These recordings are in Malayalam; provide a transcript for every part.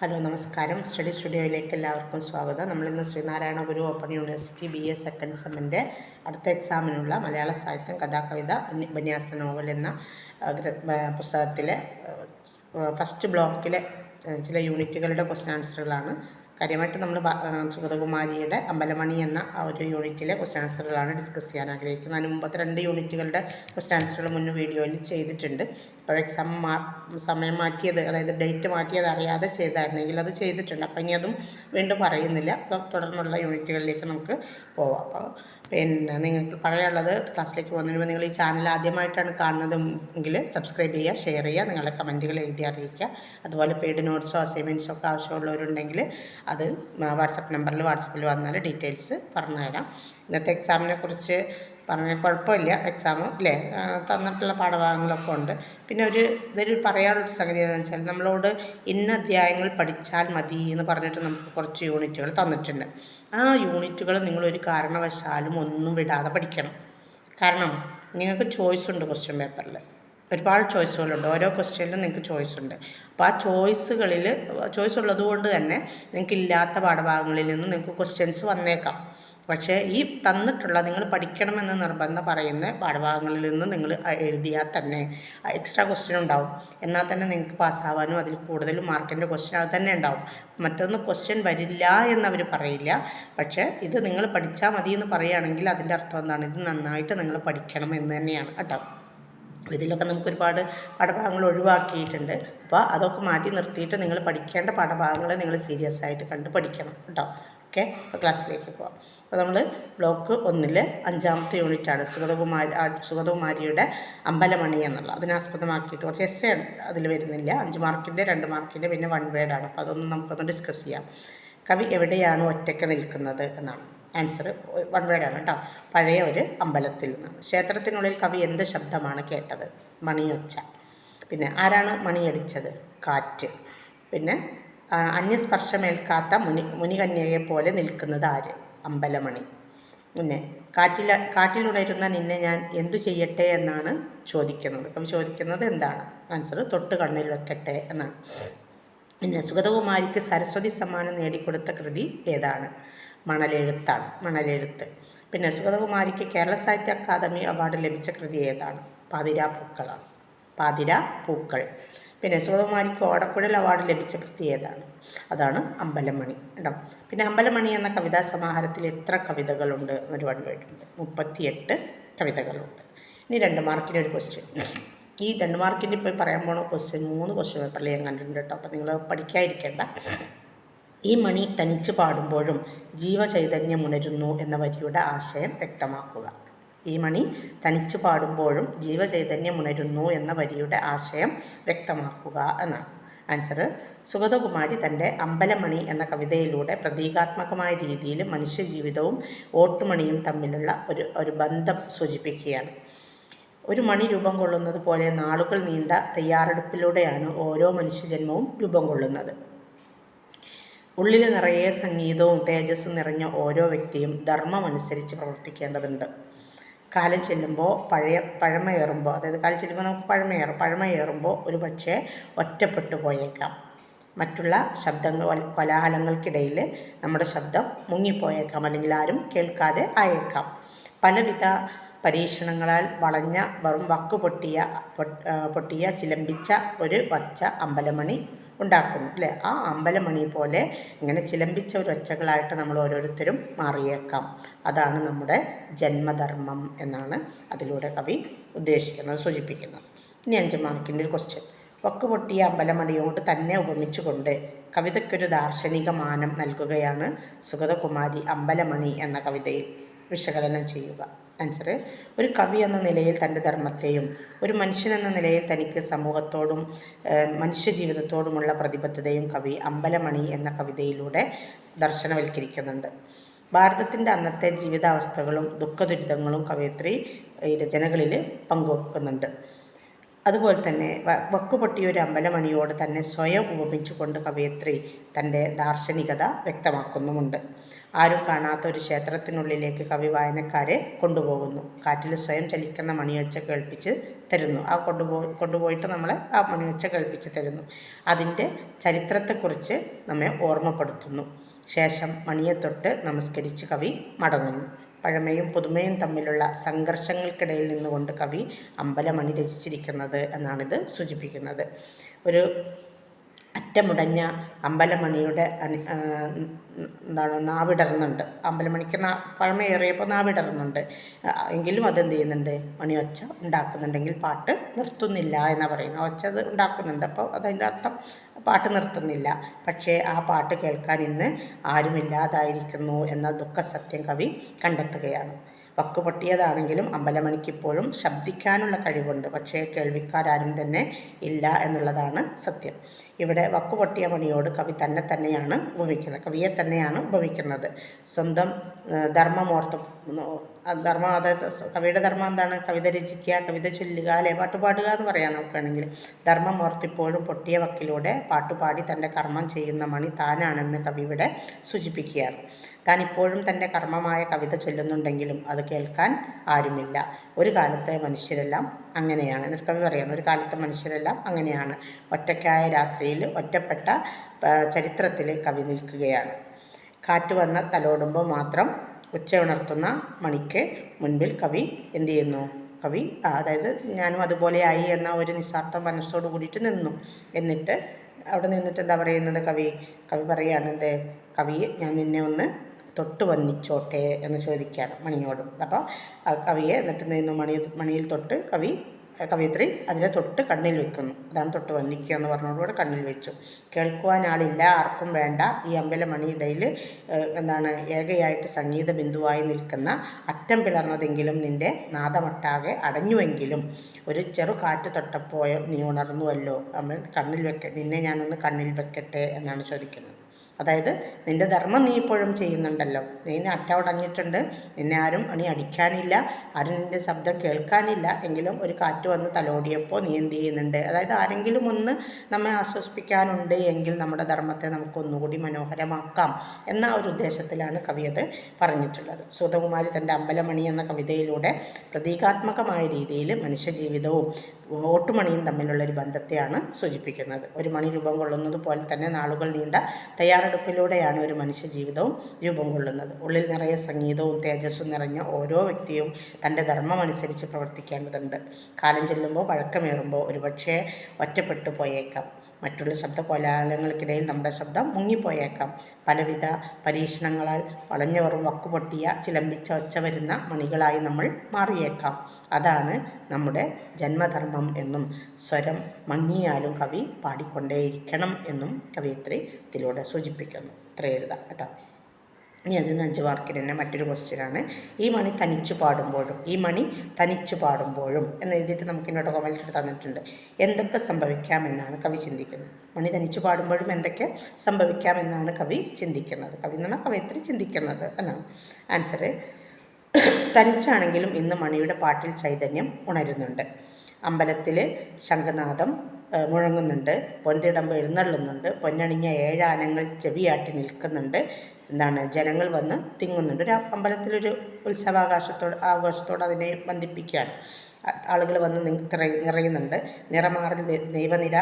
ഹലോ നമസ്കാരം. സ്റ്റഡി സ്റ്റുഡിയോയിലേക്ക് എല്ലാവർക്കും സ്വാഗതം. നമ്മളിന്ന് Sreenarayana Guru open university B A second സെമ്മിന്റെ അടുത്ത എക്സാമിനുള്ള മലയാള സാഹിത്യം കഥാകവിത ഉപന്യ- ഉപന്യാസ നോവൽ എന്ന പുസ്തകത്തിലെ ഫസ്റ്റ് ബ്ലോക്കിലെ ചില യൂണിറ്റുകളുടെ ക്വസ്റ്റ്യൻ ആൻസറുകളാണ് കാര്യമായിട്ട് നമ്മൾ സുഗതകുമാരിയുടെ അമ്പലമണി എന്ന ആ ഒരു യൂണിറ്റിലെ ക്വസ്റ്റ്യൻ ആൻസറുകളാണ് ഡിസ്കസ് ചെയ്യാൻ ആഗ്രഹിക്കുന്നത്. അതിന് മുമ്പത്തെ രണ്ട് യൂണിറ്റുകളുടെ ക്വസ്റ്റ്യൻ ആൻസറുകൾ മുന്നേ വീഡിയോയിൽ ചെയ്തിട്ടുണ്ട്. അപ്പോൾ എക്സാം മാ സമയം മാറ്റിയത് അതായത് ഡേറ്റ് മാറ്റിയത് അറിയാതെ ചെയ്തായിരുന്നെങ്കിൽ അത് ചെയ്തിട്ടുണ്ട്. അപ്പം ഇനി അതും വീണ്ടും പറയുന്നില്ല. അപ്പോൾ തുടർന്നുള്ള യൂണിറ്റുകളിലേക്ക് നമുക്ക് പോവാം. അപ്പോൾ പിന്നെ നിങ്ങൾക്ക് പറയാനുള്ളത് ക്ലാസ്സിലേക്ക് പോകുന്നതിന് നിങ്ങൾ ഈ ചാനൽ ആദ്യമായിട്ടാണ് കാണുന്നതെങ്കിൽ സബ്സ്ക്രൈബ് ചെയ്യുക ഷെയർ ചെയ്യുക നിങ്ങളുടെ കമന്റുകൾ എഴുതി അറിയിക്കുക. അതുപോലെ പെയ്ഡ് നോട്ട്സോ അസൈൻമെന്റ്സോ ഒക്കെ ആവശ്യമുള്ളവരുണ്ടെങ്കിൽ അത് വാട്സപ്പ് നമ്പറിൽ വാട്സപ്പിൽ വന്നാൽ ഡീറ്റെയിൽസ് പറഞ്ഞുതരാം. ഇന്നത്തെ എക്സാമിനെ കുറിച്ച് പറഞ്ഞ കുഴപ്പമില്ല എക്സാം അല്ലേ തന്നിട്ടുള്ള പാഠഭാഗങ്ങളൊക്കെ ഉണ്ട്. പിന്നെ ഒരു ഇതൊരു പറയാനുള്ളൊരു സംഗതി എന്താണെന്ന് വെച്ചാൽ നമ്മളോട് ഇന്ന അധ്യായങ്ങൾ പഠിച്ചാൽ മതി എന്ന് പറഞ്ഞിട്ട് നമുക്ക് കുറച്ച് യൂണിറ്റുകൾ തന്നിട്ടുണ്ട്. ആ യൂണിറ്റുകൾ നിങ്ങളൊരു കാരണവശാലും ഒന്നും വിടാതെ പഠിക്കണം. കാരണം നിങ്ങൾക്ക് ചോയ്സ് ഉണ്ട് ക്വസ്റ്റ്യൻ പേപ്പറിൽ ഒരുപാട് ചോയ്സുകളുണ്ട്. ഓരോ ക്വസ്റ്റ്യനിലും നിങ്ങൾക്ക് ചോയ്സ് ഉണ്ട് അപ്പോൾ ആ ചോയ്സുകളിൽ ചോയ്സ് ഉള്ളത് കൊണ്ട് തന്നെ നിങ്ങൾക്ക് ഇല്ലാത്ത പാഠഭാഗങ്ങളിൽ നിന്ന് നിങ്ങൾക്ക് ക്വസ്റ്റ്യൻസ് വന്നേക്കാം. പക്ഷേ ഈ തന്നിട്ടുള്ള നിങ്ങൾ പഠിക്കണമെന്ന് നിർബന്ധം പറയുന്ന പാഠഭാഗങ്ങളിൽ നിന്ന് നിങ്ങൾ എഴുതിയാൽ തന്നെ എക്സ്ട്രാ ക്വസ്റ്റ്യൻ ഉണ്ടാവും. എന്നാൽ തന്നെ നിങ്ങൾക്ക് പാസ്സാവാനും അതിൽ കൂടുതൽ മാർക്കിന്റെ ക്വസ്റ്റ്യൻ അത് തന്നെ ഉണ്ടാവും. മറ്റൊന്ന് ക്വസ്റ്റ്യൻ വരില്ല എന്നവർ പറയില്ല. പക്ഷേ ഇത് നിങ്ങൾ പഠിച്ചാൽ മതി എന്ന് പറയുകയാണെങ്കിൽ അതിന്റെ അർത്ഥം എന്താണ്? ഇത് നന്നായിട്ട് നിങ്ങൾ പഠിക്കണം എന്ന് തന്നെയാണ് കേട്ടോ. അപ്പോൾ ഇതിലൊക്കെ നമുക്ക് ഒരുപാട് പാഠഭാഗങ്ങൾ ഒഴിവാക്കിയിട്ടുണ്ട്. അപ്പോൾ അതൊക്കെ മാറ്റി നിർത്തിയിട്ട് നിങ്ങൾ പഠിക്കേണ്ട പാഠഭാഗങ്ങൾ നിങ്ങൾ സീരിയസ് ആയിട്ട് കണ്ട് പഠിക്കണം കേട്ടോ. ഓക്കെ? അപ്പോൾ ക്ലാസ്സിലേക്ക് പോവാം. അപ്പോൾ നമ്മൾ ബ്ലോക്ക് ഒന്നിൽ അഞ്ചാമത്തെ യൂണിറ്റാണ് സുഗതകുമാരി സുഗതകുമാരിയുടെ അമ്പലമണി എന്നുള്ള. അതിനാസ്പദമാക്കിയിട്ട് കുറച്ച് എസ് അതിൽ വരുന്നില്ല. അഞ്ച് മാർക്കിന്റെ രണ്ട് മാർക്കിന്റെ പിന്നെ വൺ വേർഡാണ് അപ്പോൾ അതൊന്നും നമുക്കൊന്ന് ഡിസ്കസ് ചെയ്യാം. കവി എവിടെയാണ് ഒറ്റയ്ക്ക് നിൽക്കുന്നത് എന്നാണ്. ആൻസർ വൺ വേർഡാണ് കേട്ടോ പഴയ ഒരു അമ്പലത്തിൽ നിന്ന്. ക്ഷേത്രത്തിനുള്ളിൽ കവി എന്ത് ശബ്ദമാണ് കേട്ടത്? മണിയൊച്ച. പിന്നെ ആരാണ് മണിയടിച്ചത്? കാറ്റ്. പിന്നെ അന്യസ്പർശമേൽക്കാത്ത മുനി മുനികന്യകയെ പോലെ നിൽക്കുന്നത് ആര്? അമ്പലമണി. പിന്നെ കാറ്റിൽ കാറ്റിലുണരുന്ന നിന്നെ ഞാൻ എന്തു ചെയ്യട്ടെ എന്നാണ് ചോദിക്കുന്നത്. കവി ചോദിക്കുന്നത് എന്താണ്? ആൻസർ തൊട്ട് കണ്ണിൽ വെക്കട്ടെ എന്നാണ്. പിന്നെ സുഗതകുമാരിക്ക് സരസ്വതി സമ്മാനം നേടിക്കൊടുത്ത കൃതി ഏതാണ്? മണലെഴുത്താണ് മണലെഴുത്ത്. പിന്നെ സുഗതകുമാരിക്ക് കേരള സാഹിത്യ അക്കാദമി അവാർഡ് ലഭിച്ച കൃതി ഏതാണ്? പാതിരാ പൂക്കളാണ് പാതിര പൂക്കൾ. പിന്നെ സുഗതകുമാരിക്ക് ഓടക്കുഴൽ അവാർഡ് ലഭിച്ച കൃതി ഏതാണ്? അതാണ് അമ്പലമണി കേട്ടോ പിന്നെ അമ്പലമണി എന്ന കവിതാ സമാഹാരത്തിൽ എത്ര കവിതകളുണ്ട്? എന്നൊരു വൺ വേർഡുണ്ട് മുപ്പത്തിയെട്ട് കവിതകളുണ്ട്. ഇനി രണ്ട് മാർക്കിന്റെ ഒരു ക്വസ്റ്റ്യൻ ഈ രണ്ട് മാർക്കിന്റെ ഇപ്പോൾ പറയാൻ പോണ ക്വസ്റ്റ്യൻ മൂന്ന് ക്വസ്റ്റ്യൻ പേപ്പറിൽ ഞാൻ കണ്ടിട്ടുണ്ട് കേട്ടോ. അപ്പോൾ നിങ്ങൾ പഠിക്കാതിരിക്കേണ്ട. ഈ മണി തനിച്ച് പാടുമ്പോഴും ജീവചൈതന്യം ഉണരുന്നു എന്ന വരിയുടെ ആശയം വ്യക്തമാക്കുക. ഈ മണി തനിച്ച് പാടുമ്പോഴും ജീവചൈതന്യം ഉണരുന്നു എന്ന വരിയുടെ ആശയം വ്യക്തമാക്കുക എന്നാണ്. ആൻസർ സുഗതകുമാരി തന്റെ അമ്പലമണി എന്ന കവിതയിലൂടെ പ്രതീകാത്മകമായ രീതിയിൽ മനുഷ്യജീവിതവും ഓട്ടുമണിയും തമ്മിലുള്ള ഒരു ഒരു ബന്ധം സൂചിപ്പിക്കുകയാണ്. ഒരു മണി രൂപം കൊള്ളുന്നത് പോലെ നാളുകൾ നീണ്ട തയ്യാറെടുപ്പിലൂടെയാണ് ഓരോ മനുഷ്യജന്മവും രൂപം കൊള്ളുന്നത്. ഉള്ളിൽ നിറയെ സംഗീതവും തേജസ്സും നിറഞ്ഞ ഓരോ വ്യക്തിയും ധർമ്മമനുസരിച്ച് പ്രവർത്തിക്കേണ്ടതുണ്ട്. കാലം ചെല്ലുമ്പോൾ പഴയ പഴമയേറുമ്പോൾ അതായത് കാലം ചെല്ലുമ്പോൾ നമുക്ക് പഴമയേറും പഴമയേറുമ്പോൾ ഒരു പക്ഷേ ഒറ്റപ്പെട്ടു പോയേക്കാം. മറ്റുള്ള ശബ്ദങ്ങൾ കോലാഹലങ്ങൾക്കിടയിൽ നമ്മുടെ ശബ്ദം മുങ്ങിപ്പോയേക്കാം അല്ലെങ്കിൽ ആരും കേൾക്കാതെ ആയേക്കാം. പലവിധ പരീക്ഷണങ്ങളാൽ വളഞ്ഞ വെറും വക്ക് പൊട്ടിയ പൊട്ടിയ ചിലമ്പിച്ച ഒരു വച്ച അമ്പലമണി ഉണ്ടാക്കുന്നു അല്ലേ? ആ അമ്പലമണി പോലെ ഇങ്ങനെ ചിലമ്പിച്ച ഒരു ഒച്ചകളായിട്ട് നമ്മൾ ഓരോരുത്തരും മാറിയേക്കാം. അതാണ് നമ്മുടെ ജന്മധർമ്മം എന്നാണ് അതിലൂടെ കവി ഉദ്ദേശിക്കുന്നത് സൂചിപ്പിക്കുന്നത്. ഇനി അഞ്ച് മാർക്കിന്റെ ഒരു ക്വസ്റ്റ്യൻ വക്ക് പൊട്ടിയ അമ്പലമണിയോട് തന്നെ ഉപമിച്ചുകൊണ്ട് കവിതയ്ക്കൊരു ദാർശനിക മാനം നൽകുകയാണ് സുഗതകുമാരി അമ്പലമണി എന്ന കവിതയിൽ വിശകലനം ചെയ്യുക. ആൻസർ ഒരു കവി എന്ന നിലയിൽ തന്റെ ധർമ്മത്തെയും ഒരു മനുഷ്യൻ എന്ന നിലയിൽ തനിക്ക് സമൂഹത്തോടും മനുഷ്യ മനുഷ്യജീവിതത്തോടുമുള്ള പ്രതിബദ്ധതയും കവി അമ്പലമണി എന്ന കവിതയിലൂടെ ദർശനവൽക്കരിക്കുന്നുണ്ട്. ഭാരതത്തിന്റെ അന്നത്തെ ജീവിതാവസ്ഥകളും ദുഃഖദുരിതങ്ങളും കവയത്രി രചനകളിൽ പങ്കുവെക്കുന്നുണ്ട്. അതുപോലെ തന്നെ വക്കുപൊട്ടിയൊരു അമ്പലമണിയോട് തന്നെ സ്വയം ഉപമിച്ചുകൊണ്ട് കവയത്രി തന്റെ ദാർശനികത വ്യക്തമാക്കുന്നുമുണ്ട്. ആരും കാണാത്ത ഒരു ക്ഷേത്രത്തിനുള്ളിലേക്ക് കവി വായനക്കാരെ കൊണ്ടുപോകുന്നു. കാറ്റിൽ സ്വയം ചലിക്കുന്ന മണിയൊച്ച കേൾപ്പിച്ച് തരുന്നു. ആ കൊണ്ടുപോയി കൊണ്ടുപോയിട്ട് നമ്മളെ ആ മണിയൊച്ച കേൾപ്പിച്ച് തരുന്നു. അതിന്റെ ചരിത്രത്തെക്കുറിച്ച് നമ്മെ ഓർമ്മപ്പെടുത്തുന്നു. ശേഷം മണിയെ തൊട്ട് നമസ്കരിച്ച് കവി മടങ്ങുന്നു. പഴമയും പുതുമയും തമ്മിലുള്ള സംഘർഷങ്ങൾക്കിടയിൽ നിന്നുകൊണ്ട് കവി അമ്പലമണി രചിച്ചിരിക്കുന്നത് എന്നാണിത് സൂചിപ്പിക്കുന്നത്. ഒരു അറ്റമുടഞ്ഞ അമ്പലമണിയുടെ അണി എന്താണ് നാവിടറുന്നുണ്ട് അമ്പലമണിക്ക് നാ പഴമയേറിയപ്പോൾ നാവിടറുന്നുണ്ട് എങ്കിലും അതെന്ത് ചെയ്യുന്നുണ്ട്? മണി ഒച്ച ഉണ്ടാക്കുന്നുണ്ടെങ്കിൽ പാട്ട് നിർത്തുന്നില്ല എന്നാണ് പറയുന്നത്. ഒച്ച അത് ഉണ്ടാക്കുന്നുണ്ട്. അപ്പോൾ അതതിന്റെ അർത്ഥം പാട്ട് നിർത്തുന്നില്ല. പക്ഷേ ആ പാട്ട് കേൾക്കാൻ ഇന്ന് ആരുമില്ലാതായിരിക്കുന്നു എന്ന ദുഃഖസത്യം കവി കണ്ടെത്തുകയാണ്. വക്ക് പൊട്ടിയതാണെങ്കിലും അമ്പലമണിക്കിപ്പോഴും ശബ്ദിക്കാനുള്ള കഴിവുണ്ട്. പക്ഷേ കേൾവിക്കാരും തന്നെ ഇല്ല എന്നുള്ളതാണ് സത്യം. ഇവിടെ വക്ക് പൊട്ടിയ മണിയോട് കവി തന്നെ തന്നെയാണ് ഉപമിക്കുന്നത്. കവിയെ തന്നെയാണ് ഉപമിക്കുന്നത്. സ്വന്തം ധർമ്മമോർത്ത് ധർമ്മം അതായത് കവിയുടെ ധർമ്മം എന്താണ്? കവിത രചിക്കുക കവിത ചൊല്ലുക അല്ലെ? പാട്ട് പാടുക എന്ന് പറയാം നമുക്കാണെങ്കിൽ. ധർമ്മം ഓർത്തിപ്പോഴും പൊട്ടിയ വക്കിലൂടെ പാട്ടുപാടി തന്റെ കർമ്മം ചെയ്യുന്ന മണി താനാണെന്ന് കവി ഇവിടെ സൂചിപ്പിക്കുകയാണ്. താൻ ഇപ്പോഴും തന്റെ കർമ്മമായ കവിത ചൊല്ലുന്നുണ്ടെങ്കിലും അത് കേൾക്കാൻ ആരുമില്ല. ഒരു കാലത്തെ മനുഷ്യരെല്ലാം അങ്ങനെയാണ്. എന്നിട്ട് കവി പറയണം ഒരു കാലത്തെ മനുഷ്യരെല്ലാം അങ്ങനെയാണ്. ഒറ്റയ്ക്കായ രാത്രിയിൽ ഒറ്റപ്പെട്ട ചരിത്രത്തിൽ കവി നിൽക്കുകയാണ്. കാറ്റ് വന്ന തലോടുമ്പോൾ മാത്രം ഉച്ച ഉണർത്തുന്ന മണിക്ക് മുൻപിൽ കവി എന്തു ചെയ്യുന്നു? കവി അതായത് ഞാനും അതുപോലെ ആയി എന്ന ഒരു നിസ്വാർത്ഥ മനസ്സോട് കൂടിയിട്ട് നിന്നു. എന്നിട്ട് അവിടെ നിന്നിട്ട് എന്താ പറയുന്നത് കവി? കവി പറയുകയാണ് എന്ത്? കവി ഞാൻ നിന്നെ ഒന്ന് തൊട്ട് വന്നിച്ചോട്ടെ എന്ന് ചോദിക്കുകയാണ് മണിയോടും. അപ്പോൾ കവിയെ എന്നിട്ട് നിന്നു മണി മണിയിൽ തൊട്ട് കവി കവിയത്രി അതിനെ തൊട്ട് കണ്ണിൽ വെക്കുന്നു. അതാണ് തൊട്ട് വന്നിക്കുക എന്ന് പറഞ്ഞതോടുകൂടെ കണ്ണിൽ വെച്ചു. കേൾക്കുവാൻ ആളില്ല ആർക്കും വേണ്ട. ഈ അമ്പലമണിയിടയിൽ എന്താണ് ഏകയായിട്ട് സംഗീത ബിന്ദുവായി നിൽക്കുന്ന അറ്റം പിളർന്നതെങ്കിലും നിന്റെ നാദമൊട്ടാകെ അടഞ്ഞുവെങ്കിലും ഒരു ചെറു കാറ്റ് തൊട്ടപ്പോയോ നീ ഉണർന്നുവല്ലോ. അമ്മ കണ്ണിൽ വെക്ക നിന്നെ ഞാനൊന്ന് കണ്ണിൽ വെക്കട്ടെ എന്നാണ് ചോദിക്കുന്നത്. അതായത് നിന്റെ ധർമ്മം നീ ഇപ്പോഴും ചെയ്യുന്നുണ്ടല്ലോ. നിന്നെ അറ്റ ഉടഞ്ഞിട്ടുണ്ട് നിന്നെ ആരും അണി അടിക്കാനില്ല. ആരും നിന്റെ ശബ്ദം കേൾക്കാനില്ല. എങ്കിലും ഒരു കാറ്റ് വന്ന് തലോടിയപ്പോൾ നീ എന്ത് ചെയ്യുന്നുണ്ട്? അതായത് ആരെങ്കിലും ഒന്ന് നമ്മെ ആശ്വസിപ്പിക്കാനുണ്ട് എങ്കിൽ നമ്മുടെ ധർമ്മത്തെ നമുക്ക് ഒന്നുകൂടി മനോഹരമാക്കാം എന്ന ഒരു ഉദ്ദേശത്തിലാണ് കവി അത് പറഞ്ഞിട്ടുള്ളത്. സുധകുമാരി തന്റെ അമ്പലമണി എന്ന കവിതയിലൂടെ പ്രതീകാത്മകമായ രീതിയിൽ മനുഷ്യജീവിതവും ഓട്ടുമണിയും തമ്മിലുള്ള ഒരു ബന്ധത്തെയാണ് സൂചിപ്പിക്കുന്നത്. ഒരു മണി രൂപം കൊള്ളുന്നത് പോലെ തന്നെ നാളുകൾ നീണ്ട തയ്യാറെടുപ്പിലൂടെയാണ് ഒരു മനുഷ്യ ജീവിതവും രൂപം കൊള്ളുന്നത്. ഉള്ളിൽ നിറയെ സംഗീതവും തേജസ്സും നിറഞ്ഞ ഓരോ വ്യക്തിയും തന്റെ ധർമ്മം അനുസരിച്ച് പ്രവർത്തിക്കേണ്ടതുണ്ട്. കാലം ചെല്ലുമ്പോൾ പഴക്കമേറുമ്പോൾ ഒരുപക്ഷെ ഒറ്റപ്പെട്ടു പോയേക്കാം. മറ്റുള്ള ശബ്ദ കോലാഹലങ്ങൾക്കിടയിൽ നമ്മുടെ ശബ്ദം മുങ്ങിപ്പോയേക്കാം. പലവിധ പരീക്ഷണങ്ങളാൽ വളഞ്ഞവറും വക്കുപൊട്ടിയ ചിലമ്പിച്ച ഒച്ച വരുന്ന മണികളായി നമ്മൾ മാറിയേക്കാം. അതാണ് നമ്മുടെ ജന്മധർമ്മം എന്നും സ്വരം മങ്ങിയാലും കവി പാടിക്കൊണ്ടേയിരിക്കണം എന്നും കവയിത്രി ഇതിലൂടെ സൂചിപ്പിക്കുന്നു. ഇത്ര എഴുതാം കേട്ടോ. ഇനി അതിന് അഞ്ച് മാർക്കിന് തന്നെ മറ്റൊരു ക്വസ്റ്റ്യനാണ് ഈ മണി തനിച്ചു പാടുമ്പോഴും ഈ മണി തനിച്ചു പാടുമ്പോഴും എന്ന് എഴുതിയിട്ട് നമുക്ക് ഇങ്ങോട്ട് കോമലിട്ട് തന്നിട്ടുണ്ട്. എന്തൊക്കെ സംഭവിക്കാമെന്നാണ് കവി ചിന്തിക്കുന്നത്. മണി തനിച്ചു പാടുമ്പോഴും എന്തൊക്കെ സംഭവിക്കാമെന്നാണ് കവി ചിന്തിക്കുന്നത്. കവി എന്ന് പറഞ്ഞാൽ കവയിത്രി ചിന്തിക്കുന്നത് എന്നാണ്. ആൻസർ തനിച്ചാണെങ്കിലും ഇന്ന് മണിയുടെ പാട്ടിൽ ചൈതന്യം ഉണരുന്നുണ്ട്. അമ്പലത്തിൽ ശംഖനാദം ആ, മുഴങ്ങുന്നുണ്ട്. പൊൻതിടമ്പ് എഴുന്നള്ളുന്നുണ്ട്. പൊന്നണിഞ്ഞ ഏഴാനങ്ങൾ ചെവിയാട്ടി നിൽക്കുന്നുണ്ട്. എന്താണ് ജനങ്ങൾ വന്ന് തിങ്ങുന്നുണ്ട്. ഒരു അമ്പലത്തിലൊരു ഉത്സവാകാശത്തോട് ആഘോഷത്തോട് അതിനെ ബന്ധിപ്പിക്കുകയാണ്. ആളുകൾ വന്ന് നിറയുന്നുണ്ട്. നിറമാറിൽ ദൈവനിര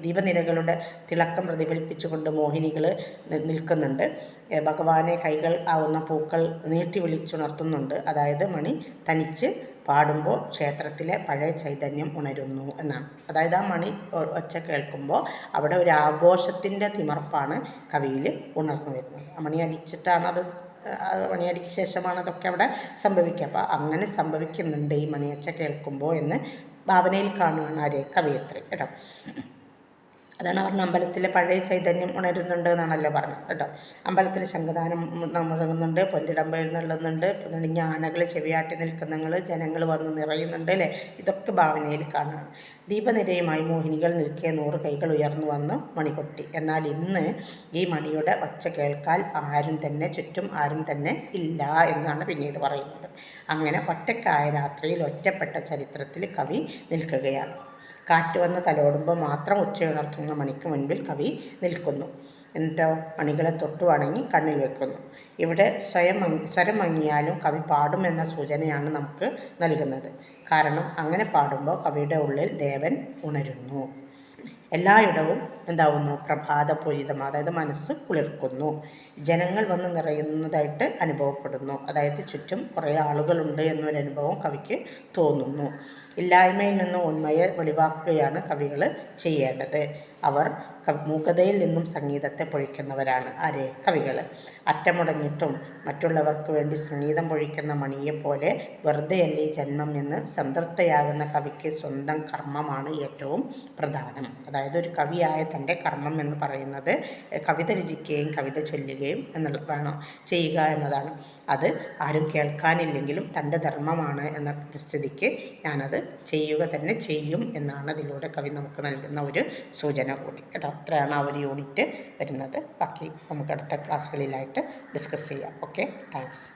ദീപനിരകളുടെ തിളക്കം പ്രതിഫലിപ്പിച്ചുകൊണ്ട് മോഹിനികൾ നിൽക്കുന്നുണ്ട്. ഭഗവാനെ കൈകൾ ആവുന്ന പൂക്കൾ നീട്ടി വിളിച്ചുണർത്തുന്നുണ്ട്. അതായത് മണി തനിച്ച് പാടുമ്പോൾ ക്ഷേത്രത്തിലെ പഴയ ചൈതന്യം ഉണരുന്നു എന്നാണ്. അതായത് ആ മണി ഒച്ച കേൾക്കുമ്പോൾ അവിടെ ഒരു ആഘോഷത്തിന്റെ തിമർപ്പാണ് കവിയിൽ ഉണർന്നു വരുന്നത്. ആ മണി അടിച്ചിട്ടാണ് അത് മണിയടിക്ക് ശേഷമാണ് അതൊക്കെ അവിടെ സംഭവിക്കുക. അപ്പോൾ അങ്ങനെ സംഭവിക്കുന്നുണ്ട് ഈ മണിയൊച്ച കേൾക്കുമ്പോൾ എന്ന് ഭാവനയിൽ കാണുകയാണ് ആരെ കവിയത്രി. കേട്ടോ. അതാണ് പറഞ്ഞ അമ്പലത്തിലെ പഴയ ചൈതന്യം ഉണരുന്നുണ്ട് എന്നാണല്ലോ പറഞ്ഞത് കേട്ടോ. അമ്പലത്തിൽ ശംഖദാനം മുഴങ്ങുന്നുണ്ട് പൊന്നിടമ്പ എഴുന്നള്ളുന്നുണ്ട് പിന്നെ ആനകൾ ചെവിയാട്ടി നിൽക്കുന്നങ്ങൾ ജനങ്ങൾ വന്ന് നിറയുന്നുണ്ട് അല്ലേ? ഇതൊക്കെ ഭാവനയിൽ കാണാണ് ദീപനിരയുമായി മോഹിനികൾ നിൽക്കിയ നൂറ് കൈകൾ ഉയർന്നു വന്നു മണികൊട്ടി. എന്നാൽ ഇന്ന് ഈ മണിയുടെ ഒച്ച കേൾക്കാൻ ആരും തന്നെ ചുറ്റും ആരും തന്നെ ഇല്ല എന്നാണ് പിന്നീട് പറയുന്നത്. അങ്ങനെ ഒറ്റക്കായ രാത്രിയിൽ ഒറ്റപ്പെട്ട ചരിത്രത്തിൽ കവി നിൽക്കുകയാണ്. കാറ്റ് വന്ന് തലോടുമ്പോൾ മാത്രം ഉച്ചയുണർത്തുന്ന മണിക്ക് മുൻപിൽ കവി നിൽക്കുന്നു. എന്നിട്ടോ മണികളെ തൊട്ടു വണങ്ങി കണ്ണിൽ വെക്കുന്നു. ഇവിടെ സ്വയം സ്വരം മങ്ങിയാലും കവി പാടുമെന്ന സൂചനയാണ് നമുക്ക് നൽകുന്നത്. കാരണം അങ്ങനെ പാടുമ്പോൾ കവിയുടെ ഉള്ളിൽ ദേവൻ ഉണരുന്നു. എല്ലായിടവും എന്താവുന്നു? പ്രഭാതപൂരിതം അതായത് മനസ്സ് കുളിർക്കുന്നു. ജനങ്ങൾ വന്ന് നിറയുന്നതായിട്ട് അനുഭവപ്പെടുന്നു. അതായത് ചുറ്റും കുറേ ആളുകളുണ്ട് എന്നൊരു അനുഭവം കവിക്ക് തോന്നുന്നു. ഇല്ലായ്മയിൽ നിന്ന് ഉണ്മയെ വെളിവാക്കുകയാണ് കവികൾ ചെയ്യേണ്ടത്. അവർ മൂകതയിൽ നിന്നും സംഗീതത്തെ പൊഴിക്കുന്നവരാണ് ആരെ? കവികൾ. അറ്റമുടങ്ങിയിട്ടും മറ്റുള്ളവർക്ക് വേണ്ടി സംഗീതം പൊഴിക്കുന്ന മണിയെപ്പോലെ ഈ ജന്മം എന്ന് സംതൃപ്തയാകുന്ന കവിക്ക് സ്വന്തം കർമ്മമാണ് ഏറ്റവും പ്രധാനം. അതായത് ഒരു കവിയായ തന്റെ കർമ്മം എന്ന് പറയുന്നത് കവിത രചിക്കുകയും കവിത ചൊല്ലുകയും എന്നുള്ള വേണം ചെയ്യുക എന്നതാണ്. അത് ആരും കേൾക്കാനില്ലെങ്കിലും തന്റെ ധർമ്മമാണ് എന്ന സ്ഥിതിക്ക് ഞാനത് ചെയ്യുക തന്നെ ചെയ്യും എന്നാണ് അതിലൂടെ കവി നമുക്ക് നൽകുന്ന ഒരു സൂചന കൂടി. കേട്ടോ അത്രയാണ് ആ ഒരു യൂണിറ്റ് വരുന്നത്. ബാക്കി നമുക്ക് അടുത്ത ക്ലാസ്സുകളിലായിട്ട് ഡിസ്കസ് ചെയ്യാം. Okay thanks.